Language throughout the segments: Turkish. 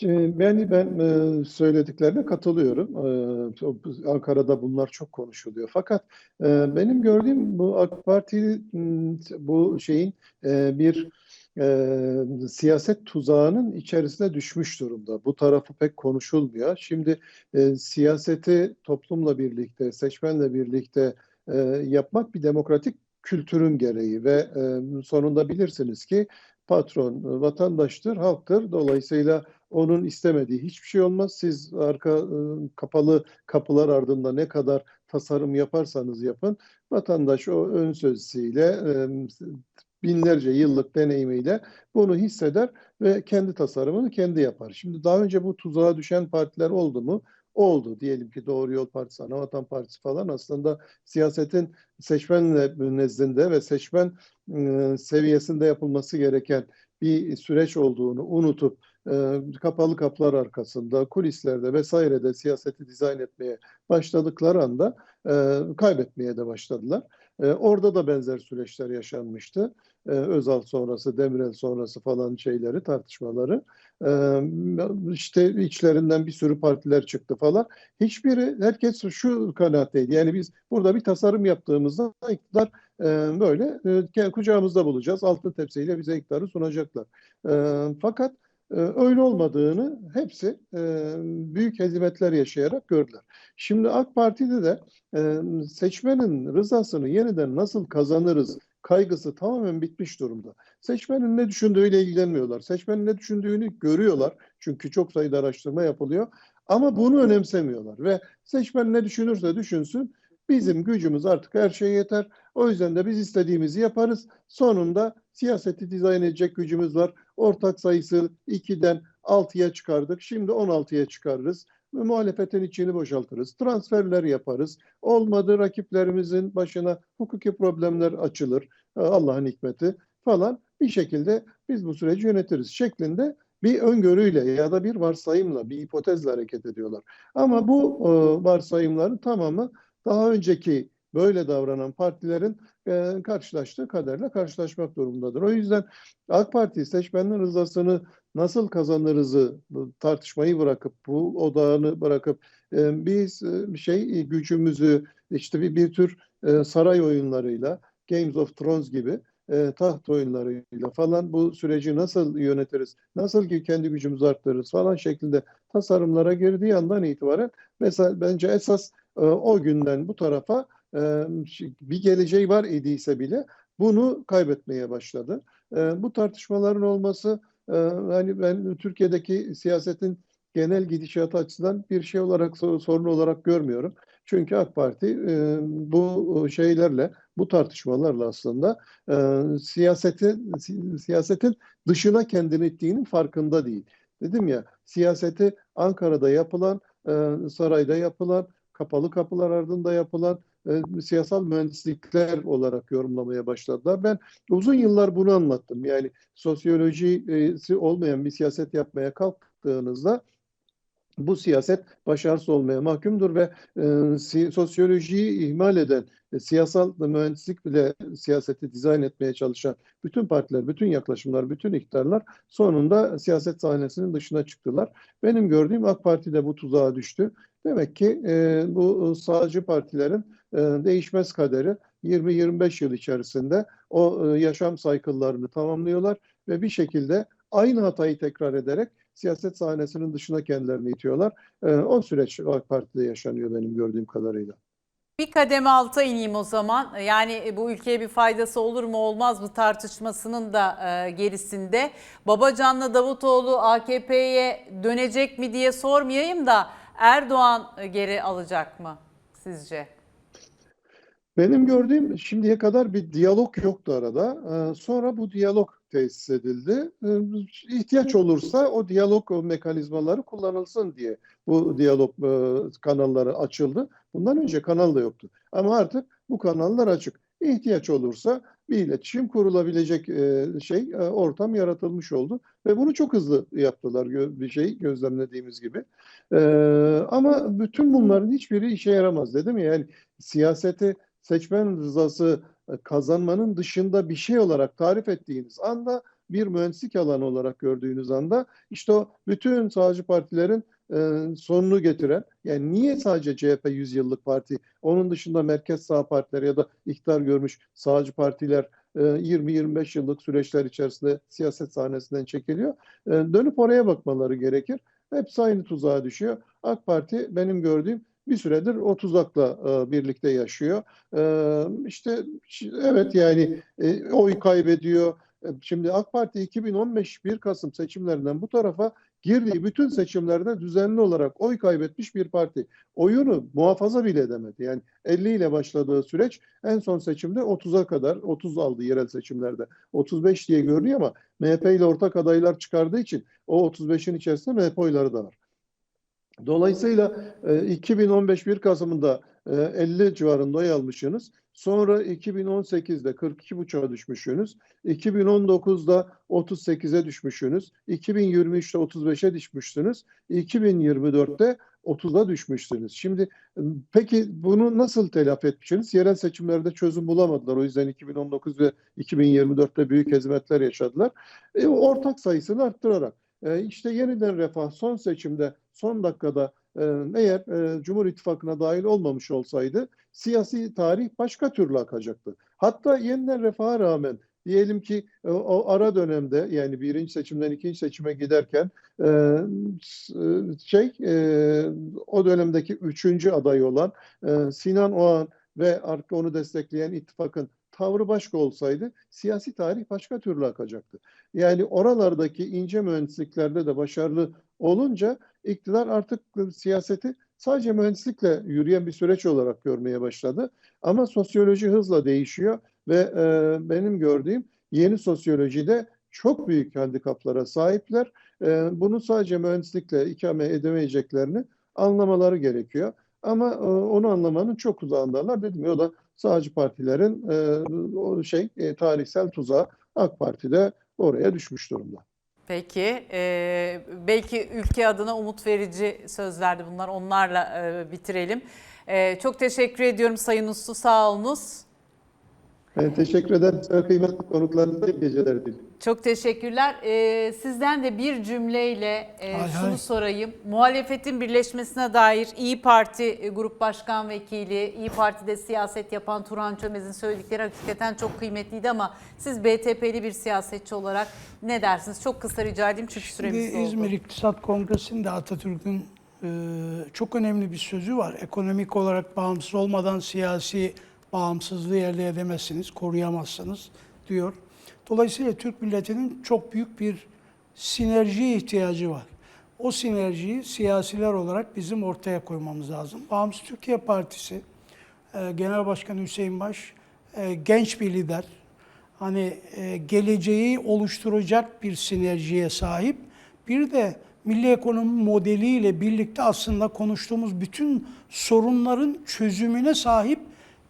Şimdi ben ben e, söylediklerine katılıyorum. E, Ankara'da bunlar çok konuşuluyor. Fakat e, benim gördüğüm bu AK Parti bu şeyin e, bir siyaset tuzağının içerisine düşmüş durumda. Bu tarafı pek konuşulmuyor. Şimdi siyaseti toplumla birlikte, seçmenle birlikte yapmak bir demokratik kültürün gereği ve sonunda bilirsiniz ki patron vatandaştır, halktır. Dolayısıyla onun istemediği hiçbir şey olmaz. Siz arka e, kapalı kapılar ardında ne kadar tasarım yaparsanız yapın, vatandaş o ön sözüyle e, binlerce yıllık deneyimiyle bunu hisseder ve kendi tasarımını kendi yapar. Şimdi daha önce bu tuzağa düşen partiler oldu mu? Oldu. Diyelim ki Doğru Yol Partisi, Anavatan Partisi falan aslında siyasetin seçmen nezdinde ve seçmen e, seviyesinde yapılması gereken bir süreç olduğunu unutup e, kapalı kapılar arkasında, kulislerde vesairede siyaseti dizayn etmeye başladıkları anda e, kaybetmeye de başladılar. Orada da benzer süreçler yaşanmıştı. E, Özal sonrası, Demirel sonrası falan şeyleri, tartışmaları. E, işte içlerinden bir sürü partiler çıktı falan. Hiçbiri, herkes şu kanaatteydi. Yani biz burada bir tasarım yaptığımızda iktidar e, böyle e, kucağımızda bulacağız. Altın tepsiyle bize iktidarı sunacaklar. Fakat öyle olmadığını hepsi büyük hizmetler yaşayarak gördüler. Şimdi AK Parti'de de seçmenin rızasını yeniden nasıl kazanırız kaygısı tamamen bitmiş durumda. Seçmenin ne düşündüğüyle ilgilenmiyorlar. Seçmenin ne düşündüğünü görüyorlar. Çünkü çok sayıda araştırma yapılıyor. Ama bunu önemsemiyorlar ve seçmen ne düşünürse düşünsün bizim gücümüz artık her şeye yeter. O yüzden de biz istediğimizi yaparız. Sonunda siyaseti dizayn edecek gücümüz var. Ortak sayısı 2'den 6'ya çıkardık. Şimdi 16'ya çıkarırız muhalefetin içini boşaltırız. Transferler yaparız. Olmadı rakiplerimizin başına hukuki problemler açılır. Ee, Allah'ın hikmeti falan bir şekilde biz bu süreci yönetiriz şeklinde bir öngörüyle ya da bir varsayımla, bir hipotezle hareket ediyorlar. Ama bu e, varsayımların tamamı daha önceki böyle davranan partilerin e, karşılaştığı kaderle karşılaşmak durumundadır. O yüzden AK Parti seçmenin rızasını nasıl kazanırızı tartışmayı bırakıp bu odağını bırakıp e, biz e, şey gücümüzü işte bir, bir tür e, saray oyunlarıyla Games of Thrones gibi e, taht oyunlarıyla falan bu süreci nasıl yönetiriz, nasıl ki kendi gücümüzü arttırırız falan şeklinde tasarımlara girdiği andan itibaren mesela bence esas e, o günden bu tarafa e, bir geleceği var idiyse bile bunu kaybetmeye başladı. E, bu tartışmaların olması e, hani ben Türkiye'deki siyasetin genel gidişatı açısından bir şey olarak sorun olarak görmüyorum. Çünkü AK Parti bu şeylerle, bu tartışmalarla aslında siyaseti siyasetin dışına kendini ittiğinin farkında değil. Dedim ya, siyaseti Ankara'da yapılan, sarayda yapılan, kapalı kapılar ardında yapılan e, siyasal mühendislikler olarak yorumlamaya başladılar. Ben uzun yıllar bunu anlattım. Yani sosyolojisi olmayan bir siyaset yapmaya kalktığınızda bu siyaset başarısız olmaya mahkumdur ve e, sosyolojiyi ihmal eden, e, siyasal mühendislik bile siyaseti dizayn etmeye çalışan bütün partiler, bütün yaklaşımlar, bütün iktidarlar sonunda siyaset sahnesinin dışına çıktılar. Benim gördüğüm AK Parti de bu tuzağa düştü. Demek ki e, bu sağcı partilerin e, değişmez kaderi 20-25 yıl içerisinde o e, yaşam saykıllarını tamamlıyorlar ve bir şekilde aynı hatayı tekrar ederek siyaset sahnesinin dışına kendilerini itiyorlar. E, o süreç AK Parti'de yaşanıyor benim gördüğüm kadarıyla. Bir kademe alta ineyim o zaman. Yani bu ülkeye bir faydası olur mu olmaz mı tartışmasının da e, gerisinde. Babacan'la Davutoğlu AKP'ye dönecek mi diye sormayayım da Erdoğan geri alacak mı sizce? Benim gördüğüm şimdiye kadar bir diyalog yoktu arada. Ee, sonra bu diyalog tesis edildi. Ee, ihtiyaç olursa o diyalog mekanizmaları kullanılsın diye bu diyalog e, kanalları açıldı. Bundan önce kanal da yoktu. Ama artık bu kanallar açık. İhtiyaç olursa bir iletişim kurulabilecek e, şey e, ortam yaratılmış oldu ve bunu çok hızlı yaptılar bir şey gözlemlediğimiz gibi. Ama bütün bunların hiçbiri işe yaramaz dedim ya yani siyaseti seçmen rızası e, kazanmanın dışında bir şey olarak tarif ettiğiniz anda bir mühendislik alanı olarak gördüğünüz anda işte o bütün sağcı partilerin e, sonunu getiren yani niye sadece CHP 100 yıllık parti onun dışında merkez sağ partiler ya da iktidar görmüş sağcı partiler e, 20-25 yıllık süreçler içerisinde siyaset sahnesinden çekiliyor. E, Dönüp oraya bakmaları gerekir. Hepsi aynı tuzağa düşüyor. AK Parti benim gördüğüm bir süredir o tuzakla e, birlikte yaşıyor. E, işte evet yani e, oy kaybediyor. E, Şimdi AK Parti 2015 1 Kasım seçimlerinden bu tarafa girdiği bütün seçimlerde düzenli olarak oy kaybetmiş bir parti. Oyunu muhafaza bile edemedi. Yani 50 ile başladığı süreç en son seçimde 30'a kadar 30 aldı yerel seçimlerde. 35 diye görünüyor ama MHP ile ortak adaylar çıkardığı için o 35'in içerisinde MHP oyları da var. Dolayısıyla e, 2015 1 Kasım'ında e, 50 civarında oy almışsınız. Sonra 2018'de 42,5'a düşmüşsünüz. 2019'da 38'e düşmüşsünüz. 2023'te 35'e düşmüşsünüz. 2024'te 30'a düşmüşsünüz. Şimdi e, peki bunu nasıl telafi etmişsiniz? Yerel seçimlerde çözüm bulamadılar. O yüzden 2019 ve 2024'te büyük hizmetler yaşadılar. E, ortak sayısını arttırarak. E, işte yeniden refah son seçimde son dakikada e, eğer e, Cumhur İttifakı'na dahil olmamış olsaydı siyasi tarih başka türlü akacaktı. Hatta yeniden refaha rağmen diyelim ki e, o ara dönemde yani birinci seçimden ikinci seçime giderken e, e, şey e, o dönemdeki üçüncü aday olan e, Sinan Oğan ve arka onu destekleyen ittifakın tavrı başka olsaydı siyasi tarih başka türlü akacaktı. Yani oralardaki ince mühendisliklerde de başarılı olunca iktidar artık siyaseti sadece mühendislikle yürüyen bir süreç olarak görmeye başladı. Ama sosyoloji hızla değişiyor ve e, benim gördüğüm yeni sosyolojide çok büyük handikaplara sahipler. E, bunu sadece mühendislikle ikame edemeyeceklerini anlamaları gerekiyor. Ama e, onu anlamanın çok uzağındalar. Dedim o da sağcı partilerin e, şey e, tarihsel tuzağı AK Parti'de oraya düşmüş durumda. Peki, e, belki ülke adına umut verici sözlerdi bunlar. Onlarla e, bitirelim. E, çok teşekkür ediyorum Sayın Uslu, sağ olunuz. Ben teşekkür ederim. Size kıymetli konuklarınıza iyi geceler dilerim. Çok teşekkürler. E, sizden de bir cümleyle e, Hay şunu hay. sorayım. Muhalefetin birleşmesine dair İyi Parti e, Grup Başkan Vekili, İyi Parti'de siyaset yapan Turan Çömez'in söyledikleri hakikaten çok kıymetliydi ama siz BTP'li bir siyasetçi olarak ne dersiniz? Çok kısa rica edeyim çünkü süremiz Şimdi doldu. İzmir İktisat Kongresi'nde Atatürk'ün e, çok önemli bir sözü var. Ekonomik olarak bağımsız olmadan siyasi bağımsızlığı elde edemezsiniz, koruyamazsınız diyor. Dolayısıyla Türk milletinin çok büyük bir sinerjiye ihtiyacı var. O sinerjiyi siyasiler olarak bizim ortaya koymamız lazım. Bağımsız Türkiye Partisi e, Genel Başkanı Hüseyin Baş e, genç bir lider. Hani e, geleceği oluşturacak bir sinerjiye sahip. Bir de milli ekonomi modeliyle birlikte aslında konuştuğumuz bütün sorunların çözümüne sahip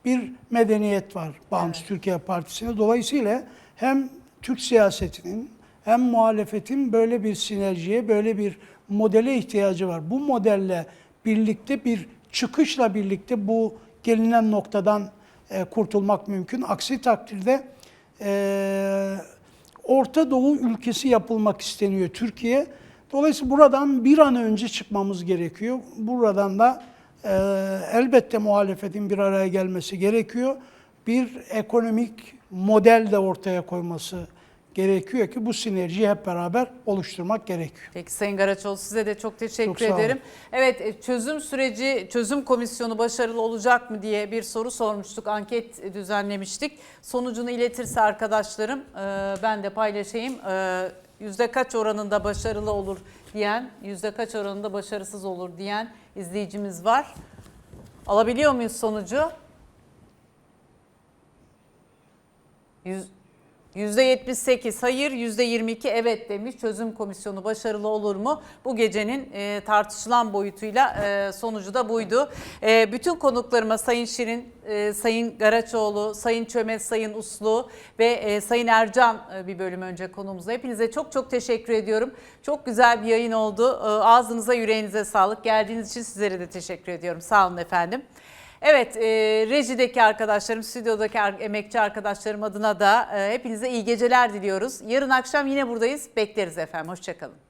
bir medeniyet var Bağımsız Türkiye Partisi'ne. Dolayısıyla hem Türk siyasetinin hem muhalefetin böyle bir sinerjiye, böyle bir modele ihtiyacı var. Bu modelle birlikte bir çıkışla birlikte bu gelinen noktadan e, kurtulmak mümkün. Aksi takdirde e, Orta Doğu ülkesi yapılmak isteniyor Türkiye. Dolayısıyla buradan bir an önce çıkmamız gerekiyor. Buradan da e, elbette muhalefetin bir araya gelmesi gerekiyor. Bir ekonomik model de ortaya koyması gerekiyor ki bu sinerjiyi hep beraber oluşturmak gerekiyor. Peki Sayın Garaçoğlu size de çok teşekkür Çok ederim. Evet e, çözüm süreci, çözüm komisyonu başarılı olacak mı diye bir soru sormuştuk. Anket düzenlemiştik. Sonucunu iletirse arkadaşlarım e, ben de paylaşayım. E, Yüzde kaç oranında başarılı olur diyen, yüzde kaç oranında başarısız olur diyen izleyicimiz var. Alabiliyor muyuz sonucu? Yüz, %78 hayır, %22 evet demiş. Çözüm komisyonu başarılı olur mu? Bu gecenin e, tartışılan boyutuyla e, sonucu da buydu. E, bütün konuklarıma Sayın Şirin, e, Sayın Garaçoğlu, Sayın Çömez, Sayın Uslu ve e, Sayın Ercan e, bir bölüm önce konuğumuzda. Hepinize çok çok teşekkür ediyorum. Çok güzel bir yayın oldu. E, ağzınıza yüreğinize sağlık. Geldiğiniz için sizlere de teşekkür ediyorum. Sağ olun efendim. Evet, e, rejideki arkadaşlarım, stüdyodaki emekçi arkadaşlarım adına da e, hepinize iyi geceler diliyoruz. Yarın akşam yine buradayız. Bekleriz efendim. Hoşçakalın.